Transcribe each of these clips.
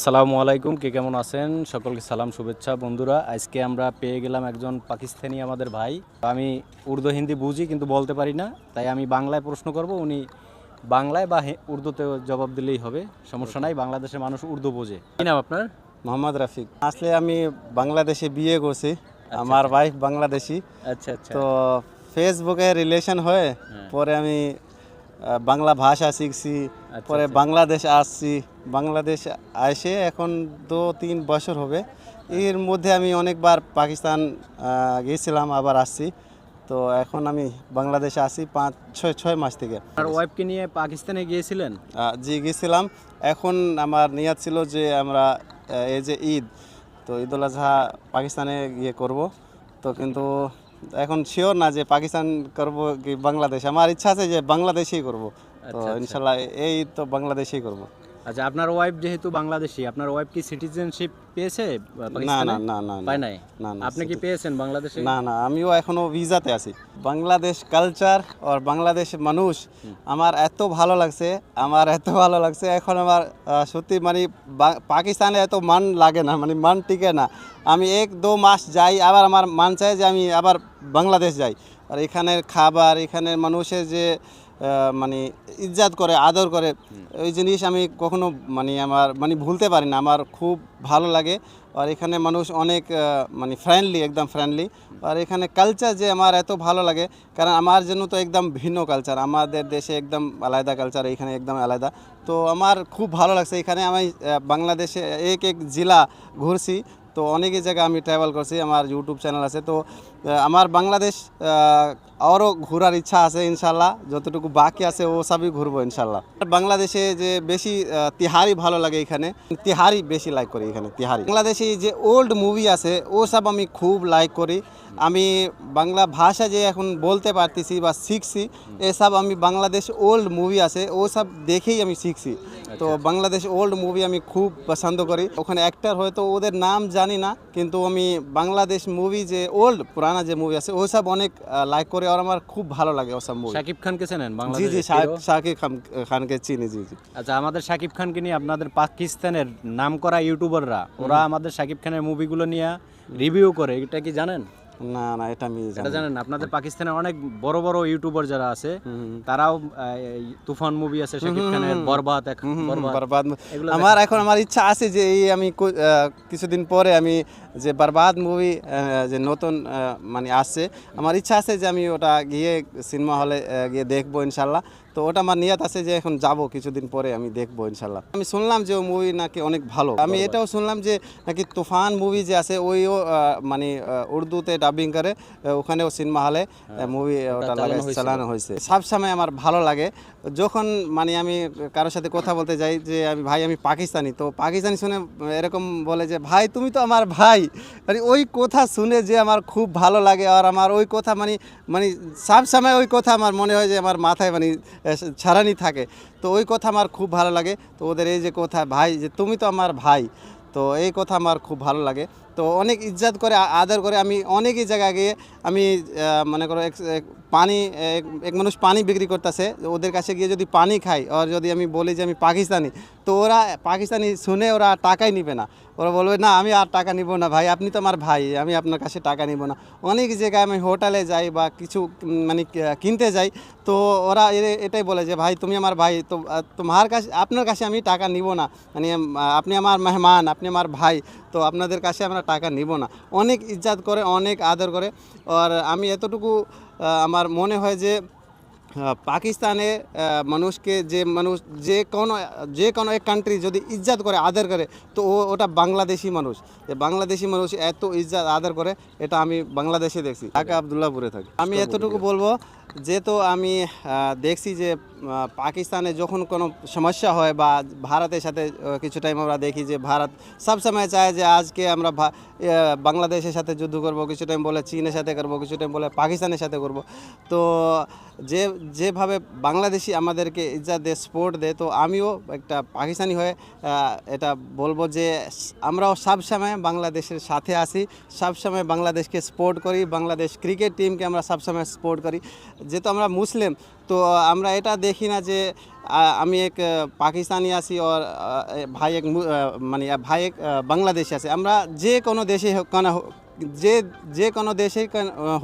আসসালামু আলাইকুম কে কেমন আছেন? সকলকে সালাম শুভেচ্ছা। বন্ধুরা আজকে আমরা পেয়ে গেলাম একজন পাকিস্তানি আমাদের ভাই। আমি উর্দু হিন্দি বুঝি কিন্তু বলতে পারি না। তাই আমি বাংলায় প্রশ্ন করব। উনি বাংলায় বা উর্দুতে জবাব দিলেই হবে। সমস্যা নাই বাংলাদেশের মানুষ উর্দু বোঝে। কি নাম আপনার? মোহাম্মদ রাফিক। আসলে আমি বাংলাদেশে বিয়ে করছি। আমার ওয়াইফ বাংলাদেশি। আচ্ছা আচ্ছা। তো ফেসবুকে রিলেশন হয়ে হ্যাঁ। পরে আমি বাংলা ভাষা শিখছি আচ্ছা, পরে আচ্ছা। বাংলাদেশ আসছি। বাংলাদেশ এসে এখন দু তিন বছর হবে। এর মধ্যে আমি অনেকবার পাকিস্তান গিয়েছিলাম আবার আসছি। তো এখন আমি বাংলাদেশে আসি পাঁচ ছয় ছয় মাস থেকে। আর ওয়াইফকে নিয়ে পাকিস্তানে গিয়েছিলেন? জি গেছিলাম। এখন আমার নিয়াত ছিল যে আমরা এই যে ঈদ তো ঈদ উল আজহা পাকিস্তানে গিয়ে করব। তো কিন্তু এখন শিওর না যে পাকিস্তান করব কি বাংলাদেশ? আমার ইচ্ছা আছে যে বাংলাদেশেই করব। তো আচ্ছা, আচ্ছা। ইনশাল্লাহ এই তো বাংলাদেশেই করব। আচ্ছা আপনার ওয়াইফ যেহেতু বাংলাদেশি আপনার ওয়াইফ কি সিটিজেনশিপ পেয়েছে না না না না পায় নাই? না না আপনি কি পেয়েছেন বাংলাদেশে? না না আমিও এখনও ভিসাতে আছি। বাংলাদেশ কালচার আর বাংলাদেশ মানুষ আমার এত ভালো লাগছে আমার এত ভালো লাগছে এখন আমার সত্যি মানে পাকিস্তানে এত মান লাগে না মানে মান টিকে না। আমি এক দু মাস যাই আবার আমার মান চাই যে আমি আবার বাংলাদেশ যাই। আর এখানের খাবার এখানের মানুষের যে মানে ইজ্জাত করে আদর করে ওই জিনিস আমি কখনো মানে আমার মানে ভুলতে পারি না। আমার খুব ভালো লাগে। আর এখানে মানুষ অনেক মানে ফ্রেন্ডলি একদম ফ্রেন্ডলি আর এখানে কালচার যে আমার এত ভালো লাগে কারণ আমার জন্য তো একদম ভিন্ন কালচার আমাদের দেশে একদম আলাদা কালচার এখানে একদম আলাদা। তো আমার খুব ভালো লাগছে। এখানে আমি বাংলাদেশে এক এক জেলা ঘুরছি। তো অনেক জায়গায় আমি ট্রাভেল করছি। আমার ইউটিউব চ্যানেল আছে। তো আমার বাংলাদেশ আরও ঘোরার ইচ্ছা আছে ইনশাল্লাহ। যতটুকু বাকি আছে ও সবই ঘুরবো ইনশাল্লাহ। বাংলাদেশে যে বেশি তিহারি ভালো লাগে এখানে। তিহারি বেশি লাইক করি এখানে তিহারি। বাংলাদেশে যে ওল্ড মুভি আছে ও সব আমি খুব লাইক করি। আমি বাংলা ভাষা যে এখন বলতে পারতেছি বা শিখছি এসব আমি বাংলাদেশ ওল্ড মুভি আছে ও সব দেখেই আমি শিখছি। তো বাংলাদেশ ওল্ড মুভি আমি খুব পছন্দ করি। ওখানে অ্যাক্টার হয়তো ওদের নাম জানি না কিন্তু আমি বাংলাদেশ মুভি যে ওল্ড পুরানা যে মুভি আছে ওসব অনেক লাইক করি আমার খুব ভালো লাগে ওসব মুভি শাকিব খানকে চেনেন? জি বাংলাদেশ জি শাকিব খানকে চিনি জি জি। আচ্ছা আমাদের শাকিব খানকে নিয়ে আপনাদের পাকিস্তানের নামকরা ইউটিউবাররা ওরা আমাদের শাকিব খানের মুভিগুলো নিয়ে রিভিউ করে এটা কি জানেন? না না এটা আমি এটা জানেন আপনাদের অনেক বড় বড় ইউটিউবার যারা আছে তারাও তুফান মুভি আছে শাকিব খানের বরবাদ বরবাদ। আমার এখন আমার ইচ্ছা আছে যে এই আমি কিছুদিন পরে আমি যে বরবাদ মুভি যে নতুন মানে আসছে। আমার ইচ্ছা আছে যে আমি ওটা গিয়ে সিনেমা হলে গিয়ে দেখব ইনশাল্লাহ। তো ওটা আমার নিয়ত আছে যে এখন যাব কিছুদিন পরে আমি দেখব ইনশাল্লাহ। আমি শুনলাম যে ও মুভি নাকি অনেক ভালো। আমি এটাও শুনলাম যে নাকি তুফান মুভি যে আছে ওইও মানে উর্দুতে ডাবিং করে ওখানেও সিনেমা হলে মুভি ওটা চালানো হয়েছে। সব সময় আমার ভালো লাগে। যখন মানে আমি কারোর সাথে কথা বলতে যাই যে আমি ভাই আমি পাকিস্তানি। তো পাকিস্তানি শুনে এরকম বলে যে ভাই তুমি তো আমার ভাই। মানে ওই কথা শুনে যে আমার খুব ভালো লাগে আর আমার ওই কথা মানে মানে সব সময় ওই কথা আমার মনে হয় যে আমার মাথায় মানে ছাড়ানি থাকে। তো ওই কথা আমার খুব ভালো লাগে। তো ওদের এই যে কথা, ভাই, যে তুমি তো আমার ভাই, তো এই কথা আমার খুব ভালো লাগে। তো অনেক ইজ্জাত করে আদর করে আমি অনেকই জায়গায় গিয়ে আমি মনে করো পানি, এক মানুষ পানি বিক্রি করতেছে ওদের কাছে গিয়ে যদি পানি খাই, আর যদি আমি বলি যে আমি পাকিস্তানি, তো ওরা পাকিস্তানি শুনে ওরা টাকাই নিবে না। ওরা বলবে, না, আমি আর টাকা নিব না ভাই, আপনি তো আমার ভাই, আমি আপনার কাছে টাকা নিব না। অনেক জায়গায় আমি হোটেলে যাই বা কিছু মানে কিনতে যাই, তো ওরা এটাই বলে যে, ভাই, তুমি আমার ভাই, তো তোমার কাছে, আপনার কাছে আমি টাকা নিব না। মানে আপনি আমার মেহমান, আপনি আমার ভাই, তো আপনাদের কাছে আমরা টাকা নিব না। অনেক ইজ্জাত করে অনেক আদর করে। আর আমি এতটুকু আমার মনে হয় যে পাকিস্তানে মানুষকে যে মানুষ যে কোনো যে কোনো এক কান্ট্রি যদি ইজ্জাত করে আদর করে তো ও ওটা বাংলাদেশি মানুষ। যে বাংলাদেশি মানুষ এত ইজ্জাত আদর করে এটা আমি বাংলাদেশে দেখছি। ঢাকা আবদুল্লাহপুরে থাকি। আমি এতটুকু বলব যেহেতু আমি দেখছি যে পাকিস্তানে যখন কোনো সমস্যা হয় বা ভারতের সাথে কিছু টাইম আমরা দেখি যে, ভারত সবসময় চায় যে, আজকে আমরা ভা- বাংলাদেশের সাথে যুদ্ধ করব, কিছু টাইম বলে চীনের সাথে করব, কিছু টাইম বলে পাকিস্তানের সাথে করব। তো যে, যেভাবে বাংলাদেশি আমাদেরকে ইজ্জত দেয় স্পোর্ট দেয়, তো আমিও একটা পাকিস্তানি হয়ে এটা বলব যে, আমরাও সবসময় বাংলাদেশের সাথে আছি সবসময় বাংলাদেশকে স্পোর্ট করি, বাংলাদেশ ক্রিকেট টিমকে আমরা সবসময় স্পোর্ট করি। যেহেতু আমরা মুসলিম, তো আমরা এটা দেখি না যে আমি এক পাকিস্তানি আছি ওর ভাই এক মানে ভাই এক বাংলাদেশি আছে। আমরা যে কোনো দেশে হোক কেন যে যে কোনো দেশেই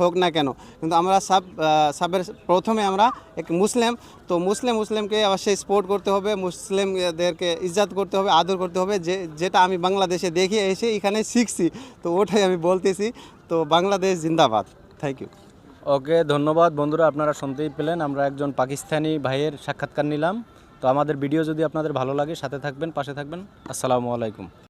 হোক না কেন, কিন্তু আমরা সব সবের প্রথমে আমরা এক মুসলিম, তো মুসলিম, মুসলিমকে অবশ্যই স্পোর্ট করতে হবে, মুসলিমদেরকে ইজ্জাত করতে হবে, আদর করতে হবে, যে, যেটা আমি বাংলাদেশে দেখে, এসে এখানে শিখছি, তো ওটাই আমি বলতেছি, তো বাংলাদেশ জিন্দাবাদ। থ্যাংক ইউ ওকে, ধন্যবাদ। বন্ধুরা, আপনারা শুনতেই পেলেন, আমরা একজন পাকিস্তানি ভাইয়ের সাক্ষাৎকার নিলাম। তো আমাদের ভিডিও যদি আপনাদের ভালো লাগে, সাথে থাকবেন, পাশে থাকবেন। আসসালামু আলাইকুম।